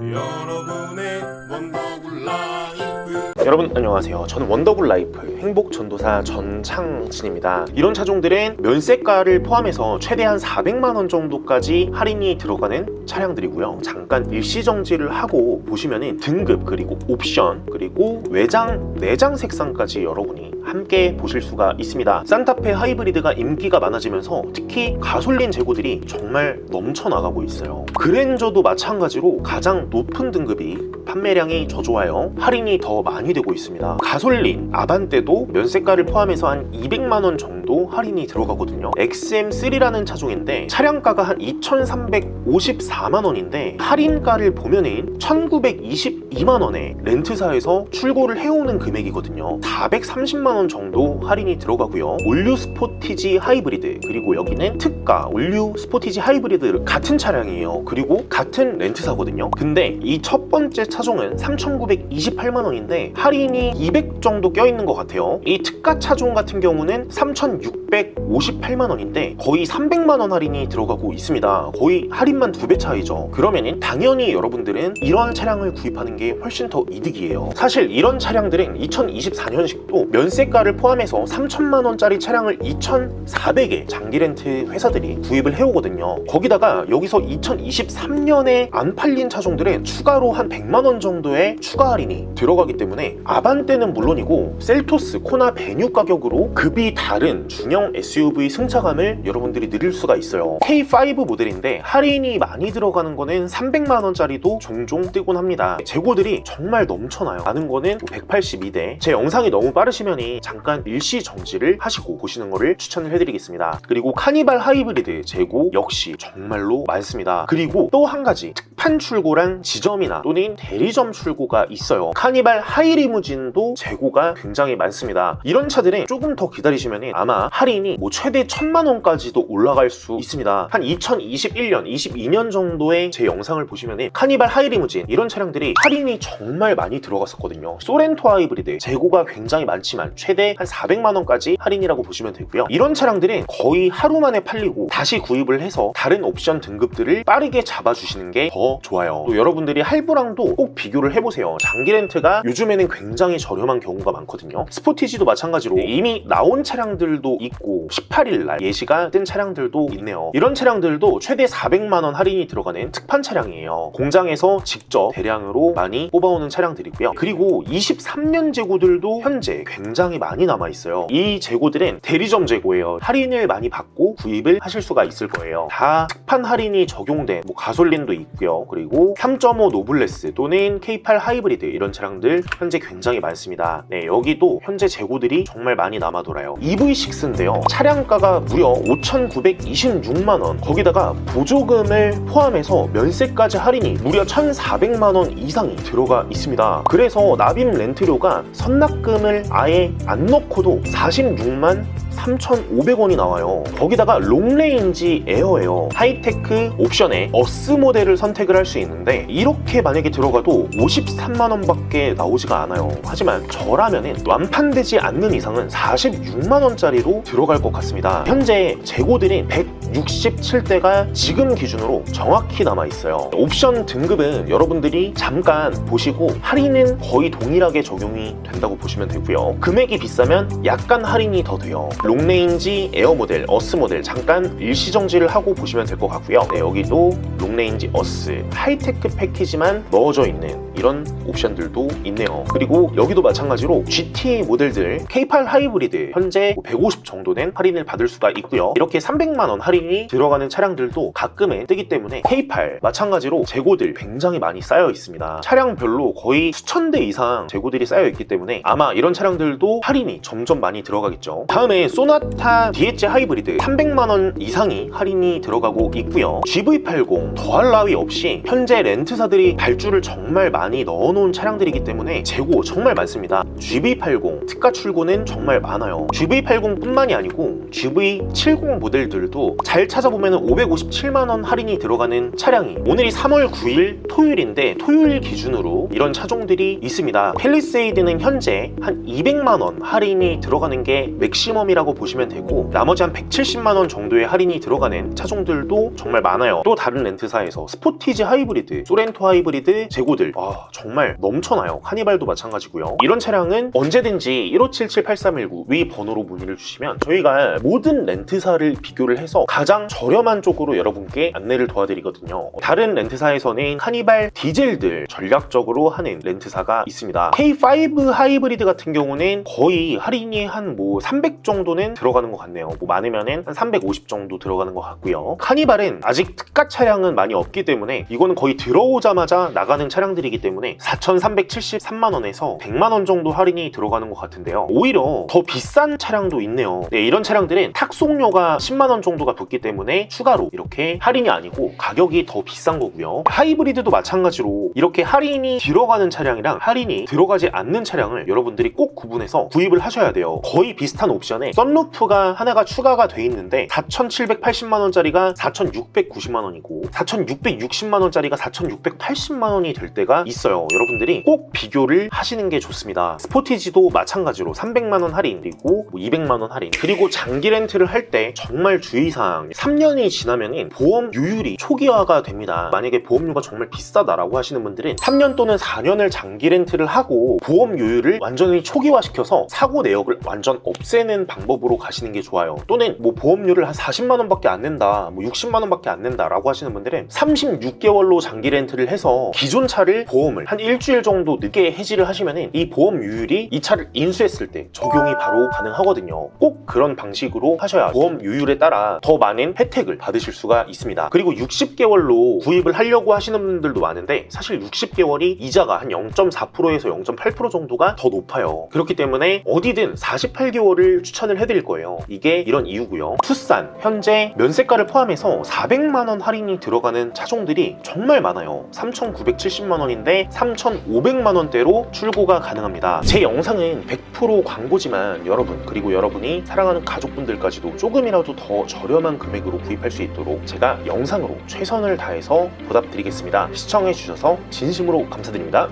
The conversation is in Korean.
여러분의 원더굴 라이프 여러분 안녕하세요. 저는 원더굴 라이프 행복 전도사 전창진입니다. 이런 차종들은 면세가를 포함해서 최대한 400만 원 정도까지 할인이 들어가는 차량들이고요. 잠깐 일시 정지를 하고 보시면은 등급 그리고 옵션 그리고 외장 내장 색상까지 여러분이 함께 보실 수가 있습니다. 산타페 하이브리드가 인기가 많아지면서 특히 가솔린 재고들이 정말 넘쳐나가고 있어요. 그랜저도 마찬가지로 가장 높은 등급이 판매량이 저조하여 할인이 더 많이 되고 있습니다. 가솔린 아반떼도 면세가를 포함해서 한 200만 원 정도 할인이 들어가거든요. XM3라는 차종인데 차량가가 한 2,354만 원인데 할인가를 보면은 1,922만 원에 렌트사에서 출고를 해오는 금액이거든요. 430만 원 정도 할인이 들어가고요. 올류 스포티지 하이브리드 그리고 여기는 특가 올류 스포티지 하이브리드 같은 차량이에요. 그리고 같은 렌트사거든요. 근데 이 첫 번째 차종은 3,928만 원인데 할인이 200 정도 껴있는 것 같아요. 이 특가 차종 같은 경우는 3,658만 원인데 거의 300만 원 할인이 들어가고 있습니다. 거의 할인만 두 배 차이죠. 그러면은 당연히 여러분들은 이런 차량을 구입하는 게 훨씬 더 이득이에요. 사실 이런 차량들은 2024년식도 면세가를 포함해서 3천만 원짜리 차량을 2,400에 장기 렌트 회사들이 구입을 해오거든요. 거기다가 여기서 2023년에 안 팔린 차종들은 추가로 한 100만 원 정도의 추가 할인이 들어가기 때문에 아반떼는 물론이고 셀토스, 코나 베뉴 가격으로 급이 다른 중형 SUV 승차감을 여러분들이 누릴 수가 있어요. K5 모델인데 할인이 많이 들어가는 거는 300만 원짜리도 종종 뜨곤 합니다. 재고 들이 정말 넘쳐나요. 많은 거는 182대. 제 영상이 너무 빠르시면 잠깐 일시 정지를 하시고 보시는 거를 추천을 해드리겠습니다. 그리고 카니발 하이브리드 재고 역시 정말로 많습니다. 그리고 또 한 가지 특판 출고랑 지점이나 또는 대리점 출고가 있어요. 카니발 하이리무진도 재고가 굉장히 많습니다. 이런 차들은 조금 더 기다리시면 아마 할인이 뭐 최대 1000만 원까지도 올라갈 수 있습니다. 한 2021년, 22년 정도의 제 영상을 보시면 카니발 하이리무진 이런 차량들이 할인이 정말 많이 들어갔었거든요. 소렌토 하이브리드 재고가 굉장히 많지만 최대 한 400만 원까지 할인이라고 보시면 되고요. 이런 차량들은 거의 하루 만에 팔리고 다시 구입을 해서 다른 옵션 등급들을 빠르게 잡아주시는 게 더 좋아요. 또 여러분들이 할부랑도 꼭 비교를 해보세요. 장기 렌트가 요즘에는 굉장히 저렴한 경우가 많거든요. 스포티지도 마찬가지로 이미 나온 차량들도 있고 18일 날 예시가 뜬 차량들도 있네요. 이런 차량들도 최대 400만 원 할인이 들어가는 특판 차량이에요. 공장에서 직접 대량으로 많이 뽑아오는 차량들이고요. 그리고 23년 재고들도 현재 굉장히 많이 남아 있어요. 이 재고들은 대리점 재고예요. 할인을 많이 받고 구입을 하실 수가 있을 거예요. 다 특판 할인이 적용된 뭐 가솔린도 있고요. 그리고 3.5 노블레스 또는 K8 하이브리드 이런 차량들 현재 굉장히 많습니다. 네, 여기도 현재 재고들이 정말 많이 남아 돌아요. EV6인데요. 차량가가 무려 5,926만 원. 거기다가 보조금을 포함해서 면세까지 할인이 무려 1,400만 원 이상이 들어가 있습니다. 그래서 납입 렌트료가 선납금을 아예 안 넣고도 46만 3,500원이 나와요. 거기다가 롱레인지 에어예요. 하이테크 옵션에 어스 모델을 선택 을 할 수 있는데 이렇게 만약에 들어가도 53만 원밖에 나오지가 않아요. 하지만 저라면은 완판되지 않는 이상은 46만 원짜리로 들어갈 것 같습니다. 현재 재고들인 167대가 지금 기준으로 정확히 남아 있어요. 옵션 등급은 여러분들이 잠깐 보시고 할인은 거의 동일하게 적용이 된다고 보시면 되고요. 금액이 비싸면 약간 할인이 더 돼요. 롱레인지 에어 모델, 어스 모델 잠깐 일시 정지를 하고 보시면 될 것 같고요. 네, 여기도 롱레인지 어스 하이테크 패키지만 넣어져 있는 이런 옵션들도 있네요. 그리고 여기도 마찬가지로 GT 모델들 K8 하이브리드 현재 150 정도 된 할인을 받을 수가 있고요. 이렇게 300만 원 할인이 들어가는 차량들도 가끔은 뜨기 때문에 K8 마찬가지로 재고들 굉장히 많이 쌓여 있습니다. 차량별로 거의 수천 대 이상 재고들이 쌓여 있기 때문에 아마 이런 차량들도 할인이 점점 많이 들어가겠죠. 다음에 소나타 DH 하이브리드 300만 원 이상이 할인이 들어가고 있고요. GV80 더할 나위 없이 현재 렌트사들이 발주를 정말 많이 넣어놓은 차량들이기 때문에 재고 정말 많습니다. GV80 특가 출고는 정말 많아요. GV80 뿐만이 아니고 GV70 모델들도 잘 찾아보면 557만원 할인이 들어가는 차량이 오늘이 3월 9일 토요일인데 토요일 기준으로 이런 차종들이 있습니다. 펠리세이드는 현재 한 200만원 할인이 들어가는 게 맥시멈이라고 보시면 되고 나머지 한 170만원 정도의 할인이 들어가는 차종들도 정말 많아요. 또 다른 렌트사에서 스포티지 하이브리드, 소렌토 하이브리드 재고들 와 정말 넘쳐나요. 카니발도 마찬가지고요. 이런 차량은 언제든지 1577-8319 위 번호로 문의를 주시면 저희가 모든 렌트사를 비교를 해서 가장 저렴한 쪽으로 여러분께 안내를 도와드리거든요. 다른 렌트사에서는 카니발 디젤들 전략적으로 하는 렌트사가 있습니다. K5 하이브리드 같은 경우는 거의 할인이 한 뭐 300 정도는 들어가는 것 같네요. 뭐 많으면은 한 350 정도 들어가는 것 같고요. 카니발은 아직 특가 차량은 많이 없기 때문에 이거는 거의 들어오자마자 나가는 차량들이기 때문에 4,373만 원에서 100만 원 정도 할인이 들어가는 것 같은데요. 오히려 더 비싼 차량도 있네요. 네, 이런 차량들은 탁송료가 10만 원 정도가 붙기 때문에 추가로 이렇게 할인이 아니고 가격이 더 비싼 거고요. 하이브리드도 마찬가지로 이렇게 할인이 들어가는 차량이랑 할인이 들어가지 않는 차량을 여러분들이 꼭 구분해서 구입을 하셔야 돼요. 거의 비슷한 옵션에 썬루프가 하나가 추가가 돼 있는데 4,780만 원짜리가 4,690만 원이고 4,660만 원 짜리가 4,680만 원이 될 때가 있어요. 여러분들이 꼭 비교를 하시는 게 좋습니다. 스포티지도 마찬가지로 300만 원 할인 그리고 뭐 200만 원 할인 그리고 장기 렌트를 할 때 정말 주의사항 3년이 지나면은 보험 유율이 초기화가 됩니다. 만약에 보험료가 정말 비싸다라고 하시는 분들은 3년 또는 4년을 장기 렌트를 하고 보험 유율을 완전히 초기화시켜서 사고 내역을 완전 없애는 방법으로 가시는 게 좋아요. 또는 뭐 보험료를 한 40만 원밖에 안 낸다, 뭐 60만 원밖에 안 낸다라고 하시는 분들은 36 개월로 장기 렌트를 해서 기존 차를 보험을 한 일주일 정도 늦게 해지를 하시면은 이 보험 유율이 이 차를 인수했을 때 적용이 바로 가능하거든요. 꼭 그런 방식으로 하셔야 보험 유율에 따라 더 많은 혜택을 받으실 수가 있습니다. 그리고 60개월로 구입을 하려고 하시는 분들도 많은데 사실 60개월이 이자가 한 0.4%에서 0.8% 정도가 더 높아요. 그렇기 때문에 어디든 48개월을 추천을 해드릴 거예요. 이게 이런 이유고요. 투싼 현재 면세가를 포함해서 400만 원 할인이 들어가는 차종들 이 정말 많아요. 3,970만 원인데 3,500만 원대로 출고가 가능합니다. 제 영상은 100% 광고지만 여러분 그리고 여러분이 사랑하는 가족분들까지도 조금이라도 더 저렴한 금액으로 구입할 수 있도록 제가 영상으로 최선을 다해서 보답드리겠습니다. 시청해주셔서 진심으로 감사드립니다.